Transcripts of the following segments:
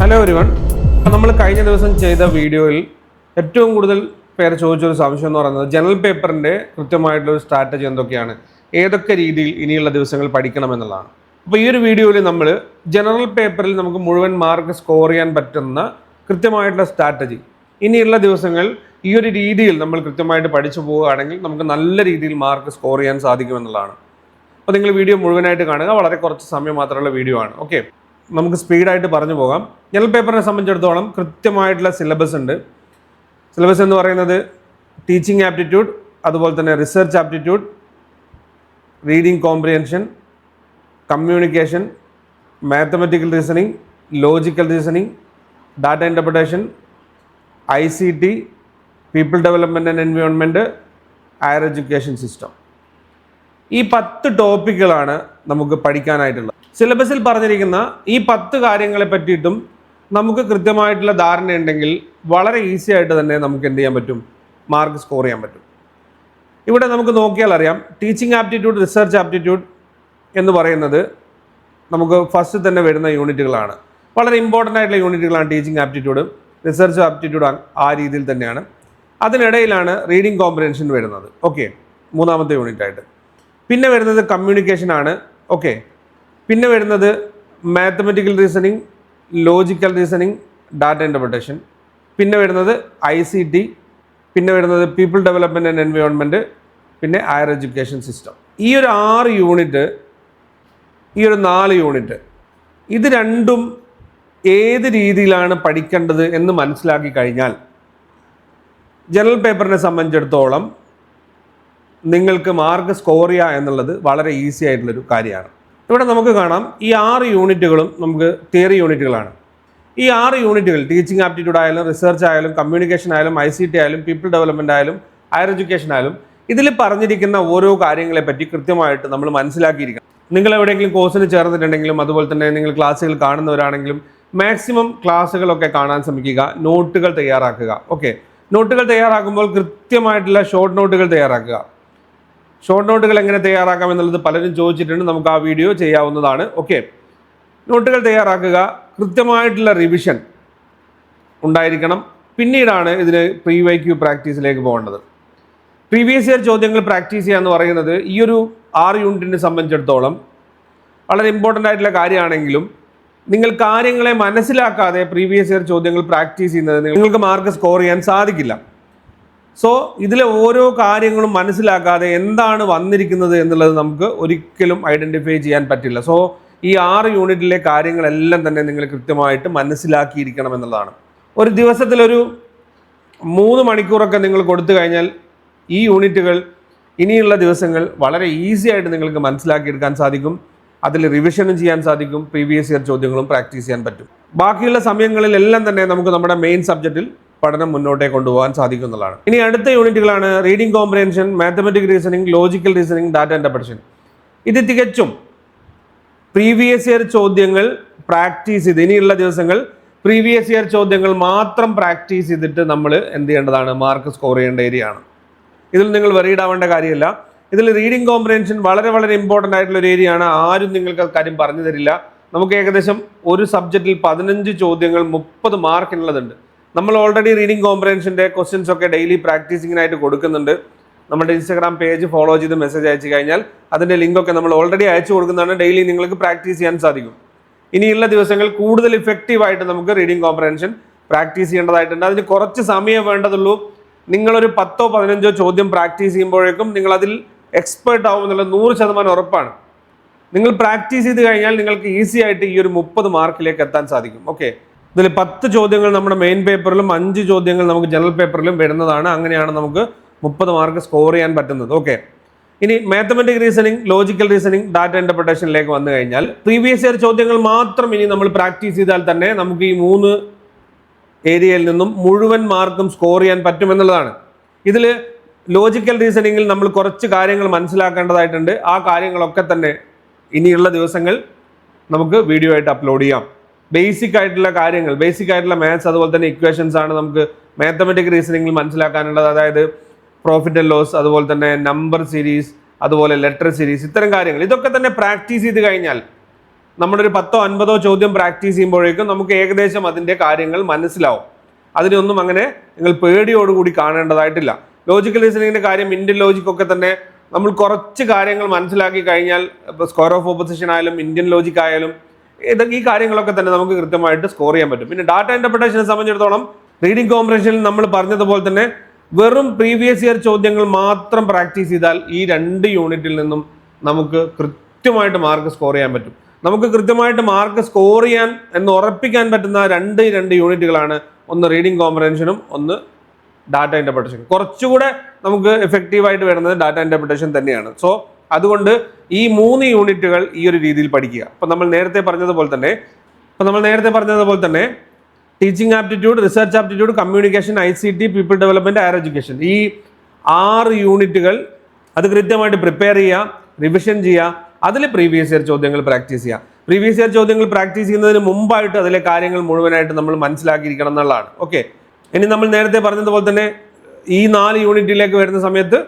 Hello ഒരുവൺ നമ്മൾ കഴിഞ്ഞ ദിവസം ചെയ്ത വീഡിയോയിൽ ഏറ്റവും കൂടുതൽ പേര് ചോദിച്ചൊരു സംശയം എന്ന് പറയുന്നത് ജനറൽ പേപ്പറിന്റെ കൃത്യമായിട്ടുള്ള സ്ട്രാറ്റജി എന്തൊക്കെയാണ്? ഏതൊക്കെ രീതിയിൽ ഇനിയുള്ള ദിവസങ്ങൾ പഠിക്കണം എന്നുള്ളതാണ്. അപ്പോൾ ഈ ഒരു വീഡിയോയിൽ നമ്മൾ ജനറൽ പേപ്പറിൽ നമുക്ക് മുഴുവൻ മാർക്ക് സ്കോർ ചെയ്യാൻ പറ്റുന്ന കൃത്യമായിട്ടുള്ള സ്ട്രാറ്റജി. ഇനിയുള്ള ദിവസങ്ങൾ ഈ ഒരു രീതിയിൽ നമ്മൾ കൃത്യമായിട്ട് പഠിച്ചു പോവുകയാണെങ്കിൽ നമുക്ക് നല്ല രീതിയിൽ മാർക്ക് സ്കോർ ചെയ്യാൻ സാധിക്കുമെന്നുള്ളതാണ് അപ്പോൾ നിങ്ങൾ വീഡിയോ മുഴുവനായിട്ട് കാണുക. വളരെ കുറച്ച് സമയം മാത്രമുള്ള വീഡിയോ ആണ്. ഓക്കെ. നമുക്ക് സ്പീഡായിട്ട് പറഞ്ഞു പോകാം. ജനറൽ പേപ്പറിനെ സംബന്ധിച്ചിടത്തോളം കൃത്യമായിട്ടുള്ള സിലബസ് ഉണ്ട്. സിലബസ് എന്ന് പറയുന്നത് ടീച്ചിങ് ആപ്റ്റിറ്റ്യൂഡ് അതുപോലെ തന്നെ research aptitude reading comprehension communication mathematical reasoning logical reasoning data interpretation I C T people development and environment higher education system ഈ പത്ത് ടോപ്പിക്കുകളാണ് നമുക്ക് പഠിക്കാനായിട്ടുള്ളത്. സിലബസിൽ പറഞ്ഞിരിക്കുന്ന ഈ പത്ത് കാര്യങ്ങളെ പറ്റിയിട്ടും നമുക്ക് കൃത്യമായിട്ടുള്ള ധാരണ ഉണ്ടെങ്കിൽ വളരെ ഈസി ആയിട്ട് തന്നെ നമുക്ക് എന്ത് ചെയ്യാൻ പറ്റും? മാർക്ക് സ്കോർ ചെയ്യാൻ പറ്റും. ഇവിടെ നമുക്ക് നോക്കിയാൽ അറിയാം. ടീച്ചിങ് ആപ്റ്റിറ്റ്യൂഡ് റിസർച്ച് ആപ്റ്റിറ്റ്യൂഡ് എന്ന് പറയുന്നത് നമുക്ക് ഫസ്റ്റ് തന്നെ വരുന്ന യൂണിറ്റുകളാണ്. വളരെ ഇമ്പോർട്ടന്റ് ആയിട്ടുള്ള യൂണിറ്റുകളാണ് ടീച്ചിങ് ആപ്റ്റിറ്റ്യൂഡ് റിസർച്ച് ആപ്റ്റിറ്റ്യൂഡ് ആ രീതിയിൽ തന്നെയാണ്. അതിനിടയിലാണ് റീഡിംഗ് കോമ്പ്രഹെൻഷൻ വരുന്നത്. ഓക്കെ മൂന്നാമത്തെ യൂണിറ്റായിട്ട്. പിന്നെ വരുന്നത് കമ്മ്യൂണിക്കേഷൻ ആണ്. ഓക്കെ പിന്നെ വരുന്നത് mathematical reasoning logical reasoning data interpretation പിന്നെ വരുന്നത് ഐ സി ടി പിന്നെ വരുന്നത് പീപ്പിൾ ഡെവലപ്മെന്റ് ആൻഡ് എൻവയോൺമെന്റ് പിന്നെ ഹയർ എഡ്യൂക്കേഷൻ സിസ്റ്റം ഈ ഒരു ആറ് യൂണിറ്റ് ഈ ഒരു നാല് യൂണിറ്റ് ഇത് രണ്ടും ഏത് രീതിയിലാണ് പഠിക്കേണ്ടത് എന്ന് മനസ്സിലാക്കി കഴിഞ്ഞാൽ ജനറൽ പേപ്പറിനെ സംബന്ധിച്ചിടത്തോളം നിങ്ങൾക്ക് മാർക്ക് സ്കോർ ചെയ്യുക എന്നുള്ളത് വളരെ ഈസി ആയിട്ടുള്ളൊരു കാര്യമാണ്. ഇവിടെ നമുക്ക് കാണാം ഈ ആറ് യൂണിറ്റുകളും നമുക്ക് തിയറി യൂണിറ്റുകളാണ്. ഈ ആറ് യൂണിറ്റുകൾ ടീച്ചിങ് ആപ്റ്റിറ്റ്യൂഡ് ആയാലും റിസർച്ച് ആയാലും കമ്മ്യൂണിക്കേഷൻ ആയാലും ഐ സി ടി ആയാലും പീപ്പിൾ ഡെവലപ്മെന്റ് ആയാലും ഹയർ എഡ്യൂക്കേഷൻ ആയാലും ഇതിൽ പറഞ്ഞിരിക്കുന്ന ഓരോ കാര്യങ്ങളെ പറ്റി കൃത്യമായിട്ട് നമ്മൾ മനസ്സിലാക്കിയിരിക്കണം. നിങ്ങൾ എവിടെയെങ്കിലും കോഴ്സിന് ചേർന്നിട്ടുണ്ടെങ്കിലും അതുപോലെ തന്നെ നിങ്ങൾ ക്ലാസ്സുകൾ കാണുന്നവരാണെങ്കിലും മാക്സിമം ക്ലാസ്സുകളൊക്കെ കാണാൻ ശ്രമിക്കുക നോട്ടുകൾ തയ്യാറാക്കുക. ഓക്കെ നോട്ടുകൾ തയ്യാറാക്കുമ്പോൾ കൃത്യമായിട്ടുള്ള ഷോർട്ട് നോട്ടുകൾ തയ്യാറാക്കുക. ഷോർട്ട് നോട്ടുകൾ എങ്ങനെ തയ്യാറാക്കാം എന്നുള്ളത് പലരും ചോദിച്ചിട്ടുണ്ട്. നമുക്ക് ആ വീഡിയോ ചെയ്യാവുന്നതാണ്. ഓക്കെ നോട്ടുകൾ തയ്യാറാക്കുക. കൃത്യമായിട്ടുള്ള റിവിഷൻ ഉണ്ടായിരിക്കണം. പിന്നീടാണ് ഇതിന് പ്രീ വൈ ക്യൂ പ്രാക്ടീസിലേക്ക് പോകേണ്ടത്. പ്രീവിയസ് ഇയർ ചോദ്യങ്ങൾ പ്രാക്ടീസ് ചെയ്യുക എന്ന് പറയുന്നത് ഈ ഒരു ആറ് യൂണിറ്റിനെ സംബന്ധിച്ചിടത്തോളം വളരെ ഇമ്പോർട്ടന്റ് ആയിട്ടുള്ള കാര്യമാണെങ്കിലും നിങ്ങൾ കാര്യങ്ങളെ മനസ്സിലാക്കാതെ പ്രീവിയസ് ഇയർ ചോദ്യങ്ങൾ പ്രാക്ടീസ് ചെയ്യുന്നത് നിങ്ങൾക്ക് മാർക്ക് സ്കോർ ചെയ്യാൻ സാധിക്കില്ല. സോ ഇതിലെ ഓരോ കാര്യങ്ങളും മനസ്സിലാക്കാതെ എന്താണ് വന്നിരിക്കുന്നത് എന്നുള്ളത് നമുക്ക് ഒരിക്കലും ഐഡന്റിഫൈ ചെയ്യാൻ പറ്റില്ല. സോ ഈ ആറ് യൂണിറ്റിലെ കാര്യങ്ങളെല്ലാം തന്നെ നിങ്ങൾ കൃത്യമായിട്ട് മനസ്സിലാക്കിയിരിക്കണം എന്നുള്ളതാണ്. ഒരു ദിവസത്തിലൊരു മൂന്ന് മണിക്കൂറൊക്കെ നിങ്ങൾ കൊടുത്തു കഴിഞ്ഞാൽ ഈ യൂണിറ്റുകൾ ഇനിയുള്ള ദിവസങ്ങൾ വളരെ ഈസി ആയിട്ട് നിങ്ങൾക്ക് മനസ്സിലാക്കിയെടുക്കാൻ സാധിക്കും. അതിൽ റിവിഷനും ചെയ്യാൻ സാധിക്കും. പ്രീവിയസ് ഇയർ ചോദ്യങ്ങളും പ്രാക്ടീസ് ചെയ്യാൻ പറ്റും. ബാക്കിയുള്ള സമയങ്ങളിലെല്ലാം തന്നെ നമുക്ക് നമ്മുടെ മെയിൻ സബ്ജക്റ്റിൽ പഠനം മുന്നോട്ടേ കൊണ്ടുപോകാൻ സാധിക്കും എന്നുള്ളതാണ് ഇനി അടുത്ത യൂണിറ്റുകളാണ് reading comprehension mathematic reasoning logical reasoning data interpretation ഇത് തികച്ചും പ്രീവിയസ് ഇയർ ചോദ്യങ്ങൾ പ്രാക്ടീസ് ചെയ്ത് ഇനിയുള്ള ദിവസങ്ങൾ പ്രീവിയസ് ഇയർ ചോദ്യങ്ങൾ മാത്രം പ്രാക്ടീസ് ചെയ്തിട്ട് നമ്മൾ എന്ത് ചെയ്യേണ്ടതാണ്? മാർക്ക് സ്കോർ ചെയ്യേണ്ട ഏരിയ ആണ്. ഇതിൽ നിങ്ങൾ വെറിയിടാവേണ്ട കാര്യമില്ല. ഇതിൽ റീഡിംഗ് കോംപ്രഹെൻഷൻ വളരെ വളരെ ഇമ്പോർട്ടന്റ് ആയിട്ടുള്ള ഒരു ഏരിയ ആണ്. ആരും നിങ്ങൾക്ക് കാര്യം പറഞ്ഞു തരില്ല. നമുക്ക് ഏകദേശം ഒരു സബ്ജക്റ്റിൽ പതിനഞ്ച് ചോദ്യങ്ങൾ മുപ്പത് മാർക്കിനുള്ളതുണ്ട് നമ്മൾ ഓൾറെഡി റീഡിംഗ് കോംപ്രഹെൻഷന്റെ ക്വസ്റ്റ്യൻസ് ഒക്കെ ഡെയിലി പ്രാക്ടീസിങ്ങിനായിട്ട് കൊടുക്കുന്നുണ്ട്. നമ്മുടെ ഇൻസ്റ്റാഗ്രാം പേജ് ഫോളോ ചെയ്ത് മെസ്സേജ് അയച്ചു കഴിഞ്ഞാൽ അതിന്റെ ലിങ്കൊക്കെ നമ്മൾ ഓൾറെഡി അയച്ചു കൊടുക്കുന്നതാണ്. ഡെയിലി നിങ്ങൾക്ക് പ്രാക്ടീസ് ചെയ്യാൻ സാധിക്കും. ഇനിയുള്ള ദിവസങ്ങൾ കൂടുതൽ ഇഫക്റ്റീവായിട്ട് നമുക്ക് റീഡിംഗ് കോംപ്രഹെൻഷൻ പ്രാക്ടീസ് ചെയ്യേണ്ടതായിട്ടുണ്ട്. അതിന് കുറച്ച് സമയം വേണ്ടതുള്ളൂ. നിങ്ങളൊരു പത്തോ പതിനഞ്ചോ ചോദ്യം പ്രാക്ടീസ് ചെയ്യുമ്പോഴേക്കും നിങ്ങൾ അതിൽ എക്സ്പേർട്ട് ആവും എന്നുള്ള നൂറ് ശതമാനം ഉറപ്പാണ്. നിങ്ങൾ പ്രാക്ടീസ് ചെയ്ത് കഴിഞ്ഞാൽ നിങ്ങൾക്ക് ഈസി ആയിട്ട് ഈ ഒരു മുപ്പത് മാർക്കിലേക്ക് എത്താൻ സാധിക്കും. ഓക്കെ ഇതിൽ പത്ത് ചോദ്യങ്ങൾ നമ്മുടെ മെയിൻ പേപ്പറിലും അഞ്ച് ചോദ്യങ്ങൾ നമുക്ക് ജനറൽ പേപ്പറിലും വരുന്നതാണ്. അങ്ങനെയാണ് നമുക്ക് മുപ്പത് മാർക്ക് സ്കോർ ചെയ്യാൻ പറ്റുന്നത്. ഓക്കെ ഇനി mathematic reasoning logical reasoning data ഇന്റർപ്രിട്ടേഷനിലേക്ക് വന്നു കഴിഞ്ഞാൽ പ്രീവിയസ് ഇയർ ചോദ്യങ്ങൾ മാത്രം ഇനി നമ്മൾ പ്രാക്ടീസ് ചെയ്താൽ തന്നെ നമുക്ക് ഈ മൂന്ന് ഏരിയയിൽ നിന്നും മുഴുവൻ മാർക്കും സ്കോർ ചെയ്യാൻ പറ്റുമെന്നുള്ളതാണ് ഇതിൽ ലോജിക്കൽ റീസണിങ്ങിൽ നമ്മൾ കുറച്ച് കാര്യങ്ങൾ മനസ്സിലാക്കേണ്ടതായിട്ടുണ്ട്. ആ കാര്യങ്ങളൊക്കെ തന്നെ ഇനിയുള്ള ദിവസങ്ങൾ നമുക്ക് വീഡിയോ ആയിട്ട് അപ്ലോഡ് ചെയ്യാം. ബേസിക് ആയിട്ടുള്ള കാര്യങ്ങൾ ബേസിക് ആയിട്ടുള്ള മാത്സ് അതുപോലെ തന്നെ ഇക്വേഷൻസ് ആണ് നമുക്ക് മാത്തമെറ്റിക് റീസണിങ്ങിൽ മനസ്സിലാക്കാനുള്ളത്. അതായത് പ്രോഫിറ്റ് ആൻഡ് ലോസ് അതുപോലെ തന്നെ നമ്പർ സീരീസ് അതുപോലെ ലെറ്റർ സീരീസ് ഇത്തരം കാര്യങ്ങൾ. ഇതൊക്കെ തന്നെ പ്രാക്ടീസ് ചെയ്ത് കഴിഞ്ഞാൽ നമ്മുടെ ഒരു പത്തോ അൻപതോ ചോദ്യം പ്രാക്ടീസ് ചെയ്യുമ്പോഴേക്കും നമുക്ക് ഏകദേശം അതിന്റെ കാര്യങ്ങൾ മനസ്സിലാവും. അതിനൊന്നും അങ്ങനെ നിങ്ങൾ പേടിയോടുകൂടി കാണേണ്ടതായിട്ടില്ല. ലോജിക്കൽ റീസണിങ്ങിന്റെ കാര്യം ഇന്ത്യൻ ലോജിക്കൊക്കെ തന്നെ നമ്മൾ കുറച്ച് കാര്യങ്ങൾ മനസ്സിലാക്കി കഴിഞ്ഞാൽ ഇപ്പോൾ സ്ക്വയർ ഓഫ് ഓപ്പോസിഷൻ ആയാലും ഇന്ത്യൻ ലോജിക് ആയാലും ഇതൊക്കെ ഈ കാര്യങ്ങളൊക്കെ തന്നെ നമുക്ക് കൃത്യമായിട്ട് സ്കോർ ചെയ്യാൻ പറ്റും. പിന്നെ ഡാറ്റ ഇന്റർപ്രിട്ടേഷനെ സംബന്ധിച്ചിടത്തോളം റീഡിംഗ് കോമ്പറേഷനിൽ നമ്മൾ പറഞ്ഞതുപോലെ തന്നെ വെറും പ്രീവിയസ് ഇയർ ചോദ്യങ്ങൾ മാത്രം പ്രാക്ടീസ് ചെയ്താൽ ഈ രണ്ട് യൂണിറ്റിൽ നിന്നും നമുക്ക് കൃത്യമായിട്ട് മാർക്ക് സ്കോർ ചെയ്യാൻ പറ്റും. നമുക്ക് കൃത്യമായിട്ട് മാർക്ക് സ്കോർ ചെയ്യാൻ എന്ന് ഉറപ്പിക്കാൻ പറ്റുന്ന രണ്ട് രണ്ട് യൂണിറ്റുകളാണ് ഒന്ന് റീഡിംഗ് കോമ്പറേഷനും ഒന്ന് ഡാറ്റ ഇന്റർപ്രിട്ടേഷൻ കുറച്ചുകൂടെ നമുക്ക് എഫക്റ്റീവായിട്ട് വരുന്നത് ഡാറ്റ ഇന്റർപ്രിട്ടേഷൻ തന്നെയാണ്. സോ അതുകൊണ്ട് ഈ മൂന്ന് യൂണിറ്റുകൾ ഈ ഒരു രീതിയിൽ പഠിക്കുക. അപ്പം നമ്മൾ നേരത്തെ പറഞ്ഞതുപോലെ തന്നെ അപ്പം നമ്മൾ നേരത്തെ പറഞ്ഞതുപോലെ തന്നെ teaching aptitude research aptitude communication I C T people development higher education ഈ ആറ് യൂണിറ്റുകൾ അത് കൃത്യമായിട്ട് പ്രിപ്പയർ ചെയ്യുക റിവിഷൻ ചെയ്യുക അതിൽ പ്രീവിയസ് ഇയർ ചോദ്യങ്ങൾ പ്രാക്ടീസ് ചെയ്യുക. പ്രീവിയസ് ഇയർ ചോദ്യങ്ങൾ പ്രാക്ടീസ് ചെയ്യുന്നതിന് മുമ്പായിട്ട് അതിലെ കാര്യങ്ങൾ മുഴുവനായിട്ട് നമ്മൾ മനസ്സിലാക്കിയിരിക്കണം എന്നുള്ളതാണ്. ഓക്കെ ഇനി നമ്മൾ നേരത്തെ പറഞ്ഞതുപോലെ തന്നെ ഈ നാല് യൂണിറ്റിലേക്ക് വരുന്ന സമയത്ത്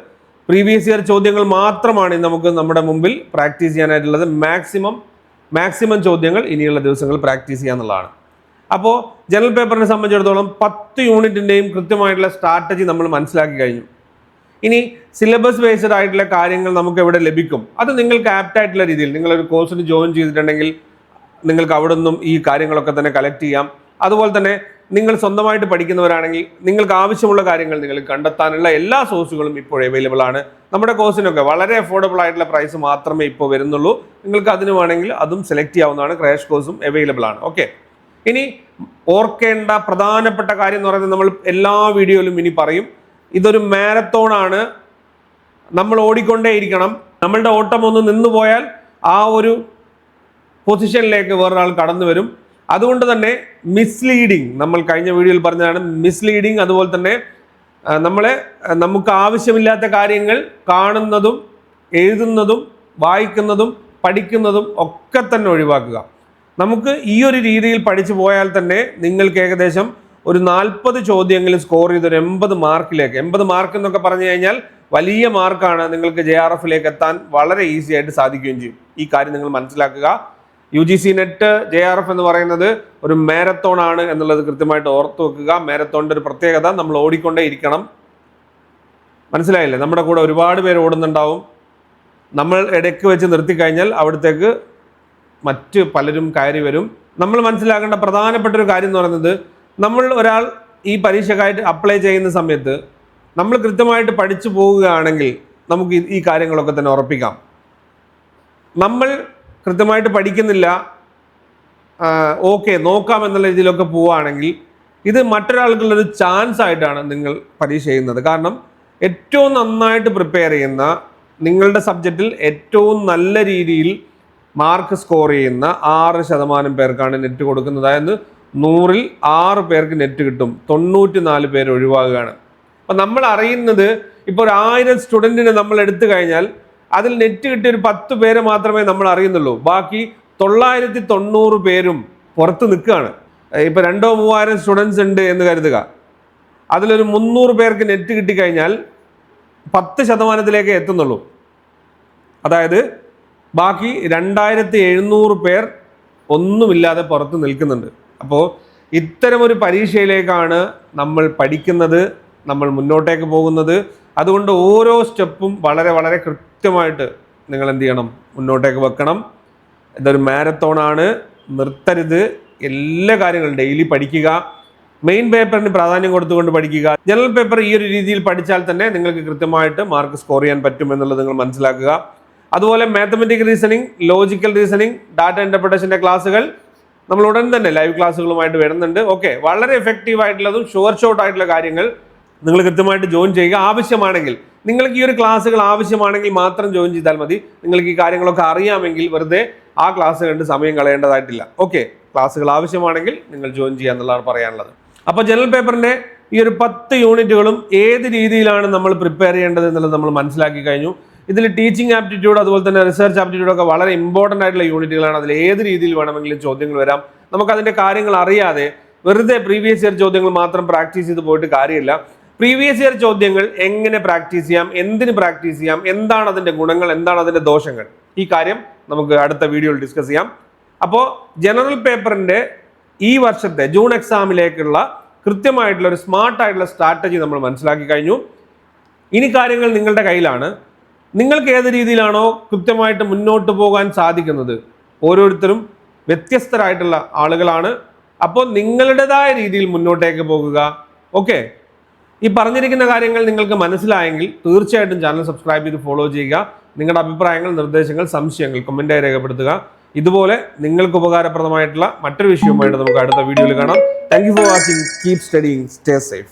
പ്രീവിയസ് ഇയർ ചോദ്യങ്ങൾ മാത്രമാണ് നമുക്ക് നമ്മുടെ മുമ്പിൽ പ്രാക്ടീസ് ചെയ്യാനായിട്ടുള്ളത്. മാക്സിമം മാക്സിമം ചോദ്യങ്ങൾ ഇനിയുള്ള ദിവസങ്ങൾ പ്രാക്ടീസ് ചെയ്യുക എന്നുള്ളതാണ് അപ്പോൾ ജനറൽ പേപ്പറിനെ സംബന്ധിച്ചിടത്തോളം പത്ത് യൂണിറ്റിന്റെയും കൃത്യമായിട്ടുള്ള സ്ട്രാറ്റജി നമ്മൾ മനസ്സിലാക്കി കഴിഞ്ഞു. ഇനി സിലബസ് ബേസ്ഡ് ആയിട്ടുള്ള കാര്യങ്ങൾ നമുക്ക് എവിടെ ലഭിക്കും? അത് നിങ്ങൾക്ക് ആപ്റ്റ് ആയിട്ടുള്ള രീതിയിൽ നിങ്ങളൊരു കോഴ്സിന് ജോയിൻ ചെയ്തിട്ടുണ്ടെങ്കിൽ നിങ്ങൾക്ക് അവിടെ നിന്നും ഈ കാര്യങ്ങളൊക്കെ തന്നെ കളക്ട് ചെയ്യാം. അതുപോലെ തന്നെ നിങ്ങൾ സ്വന്തമായിട്ട് പഠിക്കുന്നവരാണെങ്കിൽ നിങ്ങൾക്ക് ആവശ്യമുള്ള കാര്യങ്ങൾ നിങ്ങൾ കണ്ടെത്താനുള്ള എല്ലാ സോഴ്സുകളും ഇപ്പോൾ അവൈലബിൾ ആണ്. നമ്മുടെ കോഴ്സിനൊക്കെ വളരെ അഫോർഡബിൾ ആയിട്ടുള്ള പ്രൈസ് മാത്രമേ ഇപ്പോൾ വരുന്നുള്ളൂ. നിങ്ങൾക്ക് അതിന് വേണമെങ്കിൽ അതും സെലക്ട് ചെയ്യാവുന്നതാണ്. ക്രാഷ് കോഴ്സും അവൈലബിൾ ആണ്. ഓക്കെ ഇനി ഓർക്കേണ്ട പ്രധാനപ്പെട്ട കാര്യം എന്ന് പറയുന്നത് നമ്മൾ എല്ലാ വീഡിയോയിലും ഇനി പറയും. ഇതൊരു മാരത്തോൺ ആണ്. നമ്മൾ ഓടിക്കൊണ്ടേയിരിക്കണം നമ്മളുടെ ഓട്ടം ഒന്ന് നിന്നു പോയാൽ ആ ഒരു പൊസിഷനിലേക്ക് വേറൊരാൾ കടന്നു വരും. അതുകൊണ്ട് തന്നെ മിസ്ലീഡിങ് നമ്മൾ കഴിഞ്ഞ വീഡിയോയിൽ പറഞ്ഞതാണ് മിസ്ലീഡിങ് അതുപോലെ തന്നെ നമ്മളെ നമുക്ക് ആവശ്യമില്ലാത്ത കാര്യങ്ങൾ കാണുന്നതും എഴുതുന്നതും വായിക്കുന്നതും പഠിക്കുന്നതും ഒക്കെ തന്നെ ഒഴിവാക്കുക. നമുക്ക് ഈ ഒരു രീതിയിൽ പഠിച്ചു പോയാൽ തന്നെ നിങ്ങൾക്ക് ഏകദേശം ഒരു നാൽപ്പത് ചോദ്യങ്ങളിൽ സ്കോർ ചെയ്ത് ഒരു എൺപത് മാർക്കിലേക്ക് എൺപത് മാർക്ക് എന്നൊക്കെ പറഞ്ഞു കഴിഞ്ഞാൽ വലിയ മാർക്കാണ് നിങ്ങൾക്ക് ജെ ആർ എഫിലേക്ക് എത്താൻ വളരെ ഈസി ആയിട്ട് സാധിക്കുകയും ചെയ്യും. ഈ കാര്യം നിങ്ങൾ മനസ്സിലാക്കുക. U G C NET J R F എന്ന് പറയുന്നത് ഒരു മാരത്തോൺ ആണ് എന്നുള്ളത് കൃത്യമായിട്ട് ഓർത്തു വെക്കുക. മാരത്തോണിന്റെ ഒരു പ്രത്യേകത നമ്മൾ ഓടിക്കൊണ്ടേ ഇരിക്കണം. മനസ്സിലായില്ലേ? നമ്മുടെ കൂടെ ഒരുപാട് പേര് ഓടുന്നുണ്ടാവും. നമ്മൾ ഇടയ്ക്ക് വെച്ച് നിർത്തിക്കഴിഞ്ഞാൽ അവിടത്തേക്ക് മറ്റ് പലരും കയറി വരും. നമ്മൾ മനസ്സിലാക്കേണ്ട പ്രധാനപ്പെട്ട ഒരു കാര്യം എന്ന് പറയുന്നത് നമ്മൾ ഒരാൾ ഈ പരീക്ഷക്കായിട്ട് അപ്ലൈ ചെയ്യുന്ന സമയത്ത് നമ്മൾ കൃത്യമായിട്ട് പഠിച്ചു പോവുകയാണെങ്കിൽ നമുക്ക് ഈ- കാര്യങ്ങളൊക്കെ തന്നെ ഉറപ്പിക്കാം. നമ്മൾ കൃത്യമായിട്ട് പഠിക്കുന്നില്ല. ഓക്കെ നോക്കാം എന്നുള്ള രീതിയിലൊക്കെ പോവുകയാണെങ്കിൽ ഇത് മറ്റൊരാൾക്കുള്ളൊരു ചാൻസ് ആയിട്ടാണ് നിങ്ങൾ പരീക്ഷ ചെയ്യുന്നത് കാരണം ഏറ്റവും നന്നായിട്ട് പ്രിപ്പയർ ചെയ്യുന്ന നിങ്ങളുടെ സബ്ജക്റ്റിൽ ഏറ്റവും നല്ല രീതിയിൽ മാർക്ക് സ്കോർ ചെയ്യുന്ന ആറ് ശതമാനം പേർക്കാണ് നെറ്റ് കൊടുക്കുന്നത്. അതായത് നൂറിൽ ആറ് പേർക്ക് നെറ്റ് കിട്ടും. തൊണ്ണൂറ്റി നാല് പേര് ഒഴിവാകുകയാണ്. അപ്പം നമ്മൾ അറിയുന്നത് ഇപ്പോൾ ഒരു ആയിരം സ്റ്റുഡന്റിനെ നമ്മൾ എടുത്തു കഴിഞ്ഞാൽ അതിൽ നെറ്റ് കിട്ടിയ ഒരു പത്ത് പേരെ മാത്രമേ നമ്മൾ അറിയുന്നുള്ളൂ. ബാക്കി തൊള്ളായിരത്തി തൊണ്ണൂറ് പേരും പുറത്ത് നിൽക്കുകയാണ്. ഇപ്പൊ രണ്ടോ മൂവായിരം സ്റ്റുഡൻസ് ഉണ്ട് എന്ന് കരുതുക. അതിലൊരു മുന്നൂറ് പേർക്ക് നെറ്റ് കിട്ടിക്കഴിഞ്ഞാൽ പത്ത് ശതമാനത്തിലേക്ക് എത്തുന്നുള്ളൂ. അതായത് ബാക്കി രണ്ടായിരത്തി എഴുന്നൂറ് പേർ ഒന്നുമില്ലാതെ പുറത്ത് നിൽക്കുന്നുണ്ട്. അപ്പോൾ ഇത്തരമൊരു പരീക്ഷയിലേക്കാണ് നമ്മൾ പഠിക്കുന്നത് നമ്മൾ മുന്നോട്ടേക്ക് പോകുന്നത്. അതുകൊണ്ട് ഓരോ സ്റ്റെപ്പും വളരെ വളരെ കൃത്യമായിട്ട് നിങ്ങൾ എന്ത് ചെയ്യണം മുന്നോട്ടേക്ക് വെക്കണം. ഇതൊരു മാരത്തോണാണ്. നിർത്തരുത്. എല്ലാ കാര്യങ്ങളും ഡെയിലി പഠിക്കുക. മെയിൻ പേപ്പറിന് പ്രാധാന്യം കൊടുത്തുകൊണ്ട് പഠിക്കുക. ജനറൽ പേപ്പർ ഈ ഒരു രീതിയിൽ പഠിച്ചാൽ തന്നെ നിങ്ങൾക്ക് കൃത്യമായിട്ട് മാർക്ക് സ്കോർ ചെയ്യാൻ പറ്റും എന്നുള്ളത് നിങ്ങൾ മനസ്സിലാക്കുക. അതുപോലെ mathematical reasoning logical reasoning data ഇന്റർപ്രിട്ടേഷന്റെ ക്ലാസ്സുകൾ നമ്മൾ ഉടൻ തന്നെ ലൈവ് ക്ലാസ്സുകളുമായിട്ട് വരുന്നുണ്ട്. ഓക്കെ. വളരെ എഫക്റ്റീവ് ആയിട്ടുള്ളതും ഷുവർ ഷോട്ട് ആയിട്ടുള്ള കാര്യങ്ങൾ നിങ്ങൾ കൃത്യമായിട്ട് ജോയിൻ ചെയ്യുക. ആവശ്യമാണെങ്കിൽ നിങ്ങൾക്ക് ഈ ഒരു ക്ലാസ്സുകൾ ആവശ്യമാണെങ്കിൽ മാത്രം ജോയിൻ ചെയ്താൽ മതി. നിങ്ങൾക്ക് ഈ കാര്യങ്ങളൊക്കെ അറിയാമെങ്കിൽ വെറുതെ ആ ക്ലാസ് കണ്ട് സമയം കളയേണ്ടതായിട്ടില്ല. ഓക്കെ ക്ലാസ്സുകൾ ആവശ്യമാണെങ്കിൽ നിങ്ങൾ ജോയിൻ ചെയ്യുക എന്നുള്ളതാണ് പറയാനുള്ളത്. അപ്പോൾ ജനറൽ പേപ്പറിന്റെ ഈ ഒരു പത്ത് യൂണിറ്റുകളും ഏത് രീതിയിലാണ് നമ്മൾ പ്രിപ്പയർ ചെയ്യേണ്ടത് എന്നുള്ളത് നമ്മൾ മനസ്സിലാക്കി കഴിഞ്ഞു. ഇതിൽ ടീച്ചിങ് ആപ്റ്റിറ്റ്യൂഡ് അതുപോലെ തന്നെ റിസർച്ച് ആപ്റ്റിറ്റ്യൂഡ് ഒക്കെ വളരെ ഇമ്പോർട്ടന്റ് ആയിട്ടുള്ള യൂണിറ്റുകളാണ്. അതിൽ ഏത് രീതിയിൽ വേണമെങ്കിലും ചോദ്യങ്ങൾ വരാം. നമുക്ക് അതിന്റെ കാര്യങ്ങൾ അറിയാതെ വെറുതെ പ്രീവിയസ് ഇയർ ചോദ്യങ്ങൾ മാത്രം പ്രാക്ടീസ് ചെയ്ത് പോയിട്ട് കാര്യമില്ല. പ്രീവിയസ് ഇയർ ചോദ്യങ്ങൾ എങ്ങനെ പ്രാക്ടീസ് ചെയ്യാം? എന്തിന് പ്രാക്ടീസ് ചെയ്യാം? എന്താണ് അതിന്റെ ഗുണങ്ങൾ? എന്താണ് അതിന്റെ ദോഷങ്ങൾ? ഈ കാര്യം നമുക്ക് അടുത്ത വീഡിയോയിൽ ഡിസ്കസ് ചെയ്യാം. അപ്പോൾ ജനറൽ പേപ്പറിന്റെ ഈ വർഷത്തെ ജൂൺ എക്സാമിലേക്കുള്ള കൃത്യമായിട്ടുള്ള ഒരു സ്മാർട്ടായിട്ടുള്ള സ്ട്രാറ്റജി നമ്മൾ മനസ്സിലാക്കി കഴിഞ്ഞു. ഇനി കാര്യങ്ങൾ നിങ്ങളുടെ കയ്യിലാണ്. നിങ്ങൾക്ക് ഏത് രീതിയിലാണോ കൃത്യമായിട്ട് മുന്നോട്ട് പോകാൻ സാധിക്കുന്നത് ഓരോരുത്തരും വ്യത്യസ്തരായിട്ടുള്ള ആളുകളാണ്. അപ്പോൾ നിങ്ങളുടേതായ രീതിയിൽ മുന്നോട്ടേക്ക് പോകുക. ഓക്കെ ഈ പറഞ്ഞിരിക്കുന്ന കാര്യങ്ങൾ നിങ്ങൾക്ക് മനസ്സിലായെങ്കിൽ തീർച്ചയായിട്ടും ചാനൽ സബ്സ്ക്രൈബ് ചെയ്ത് ഫോളോ ചെയ്യുക. നിങ്ങളുടെ അഭിപ്രായങ്ങൾ നിർദ്ദേശങ്ങൾ സംശയങ്ങൾ കമന്റായി രേഖപ്പെടുത്തുക. ഇതുപോലെ നിങ്ങൾക്ക് ഉപകാരപ്രദമായിട്ടുള്ള മറ്റൊരു വിഷയവുമായിട്ട് നമുക്ക് അടുത്ത വീഡിയോയിൽ കാണാം. Thank for watching keep studying stay safe